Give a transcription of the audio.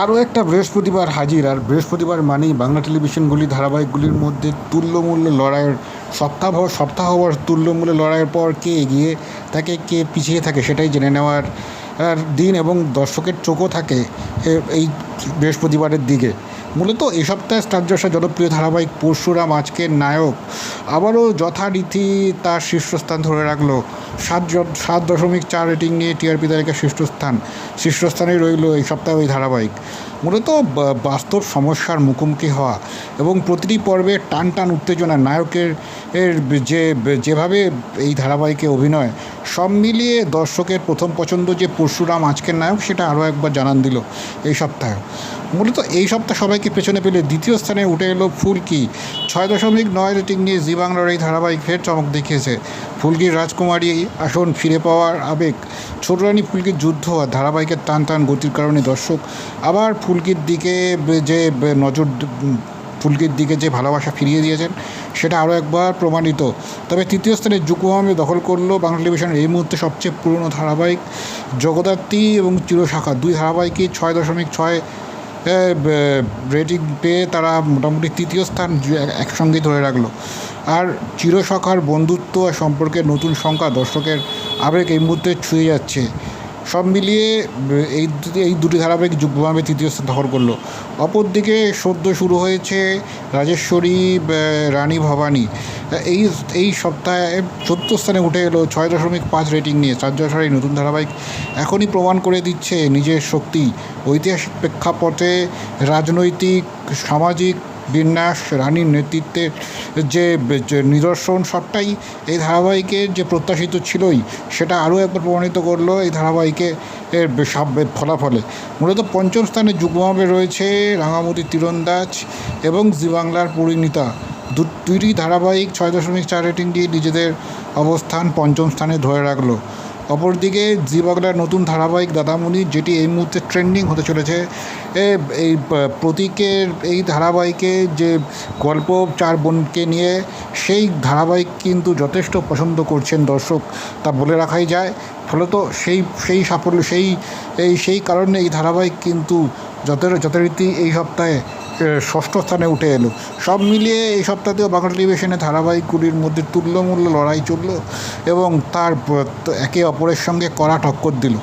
আরও একটা বৃহস্পতিবার হাজির, আর বৃহস্পতিবার মানেই বাংলা টেলিভিশনগুলি ধারাবাহিকগুলির মধ্যে তুল্যমূল্য লড়াইয়ের সপ্তাহ সপ্তাহ হওয়ার তুল্যমূল্য লড়াইয়ের পর কে এগিয়ে তাকে কে পিছিয়ে থাকে সেটাই জেনে নেওয়ার দিন এবং দর্শকের চোখও থাকে এই বৃহস্পতিবারের দিকে। মূলত এই সপ্তাহে স্টার জলসা জনপ্রিয় ধারাবাহিক পরশুরাম, আজকের নায়ক। আবারও যথারীতি তার শীর্ষস্থান ধরে রাখল। সাত সাত দশমিক চার রেটিং নিয়ে টিআরপি তালিকা শীর্ষস্থান। শীর্ষস্থানেই রইল এই সপ্তাহে ওই ধারাবাহিক। মূলত বাস্তব সমস্যার মুখোমুখি হওয়া এবং প্রতিটি পর্বে টান টান উত্তেজনা নায়কের, এর যে, যেভাবে এই ধারাবাহিকে অভিনয় সব মিলিয়ে দর্শকের প্রথম পছন্দ যে পরশুরাম আজকের নায়ক, সেটা আরও একবার জানান দিল এই সপ্তাহে। মূলত এই সপ্তাহ সবাইকে পেছনে পেলে দ্বিতীয় স্থানে উঠে এলো ফুলকি। ছয় দশমিক নয় রেটিং নিয়ে জি বাংলার এই ধারাবাহিক ফের চমক দেখিয়েছে। ফুলকির রাজকুমারী আসন ফিরে পাওয়ার আবেগ, ছোট রানী ফুলকির যুদ্ধ আর ধারাবাহিকের টান টান গতির কারণে দর্শক আবার ফুলকির দিকে যে নজর ফুলকির দিকে যে ভালোবাসা ফিরিয়ে দিয়েছেন, সেটা আরও একবার প্রমাণিত। তবে তৃতীয় স্থানে যুগমহামে দখল করল বাংলা টেলিভিশনের এই মুহূর্তে সবচেয়ে পুরনো ধারাবাহিক জগদ্ধাত্রী এবং চিরশাখা। দুই ধারাবাহিকই ছয় দশমিক ছয় রেটিং পেয়ে তারা মোটামুটি তৃতীয় স্থান একসঙ্গে ধরে রাখল। আর চিরসখার বন্ধুত্ব আর নতুন সংখ্যা দর্শকের আবেগ এই মুহূর্তে ছুঁয়ে যাচ্ছে। সব মিলিয়ে এই এই দুটি ধারাবাহিক যুগ্মভাবে তৃতীয় স্থান দখল করল। অপরদিকে সদ্য শুরু হয়েছে রাজেশ্বরী রানী ভবানী। এই এই সপ্তাহে চোদ্দ স্থানে উঠে এলো ছয় দশমিক পাঁচ রেটিং নিয়ে। চার চার্জাসার এই নতুন ধারাবাহিক এখনই প্রমাণ করে দিচ্ছে নিজের শক্তি। ঐতিহাসিক প্রেক্ষাপটে রাজনৈতিক, সামাজিক বিন্যাস রানীর নেতৃত্বের যে নিদর্শন সবটাই এই ধারাবাহিকের যে প্রত্যাশিত ছিলই, সেটা আরও একবার প্রমাণিত করল এই ধারাবাহিকে এর ফলাফলে। মূলত পঞ্চম স্থানে যুগ্মভাবে রয়েছে রাঙামতি তীরন্দাজ এবং জি বাংলার পরিণীতা। দু দুইটি ধারাবাহিক ছয় দশমিক চার রেটিং দিয়ে নিজেদের অবস্থান পঞ্চম স্থানে ধরে রাখল। অপরদিকে জি বাংলার নতুন ধারাবাহিক দাদামণি, যেটি এই মুহূর্তে ট্রেন্ডিং হতে চলেছে এই প্রতীকের এই ধারাবাহিকে যে গল্প চার বোনকে নিয়ে, সেই ধারাবাহিক কিন্তু যথেষ্ট পছন্দ করছেন দর্শক, তা বলে রাখাই যায়। ফলত সেই সেই সাফল্য, সেই, এই, সেই কারণে এই ধারাবাহিক কিন্তু যথারীতি এই সপ্তাহে ষষ্ঠ স্থানে উঠে এলো। সব মিলিয়ে এই সপ্তাহতেও বাংলা টেলিভিশনে ধারাবাহিকগুলির মধ্যে তুল্যমূল্য লড়াই চলল এবং তার একে অপরের সঙ্গে কড়া ঠক্কর দিল।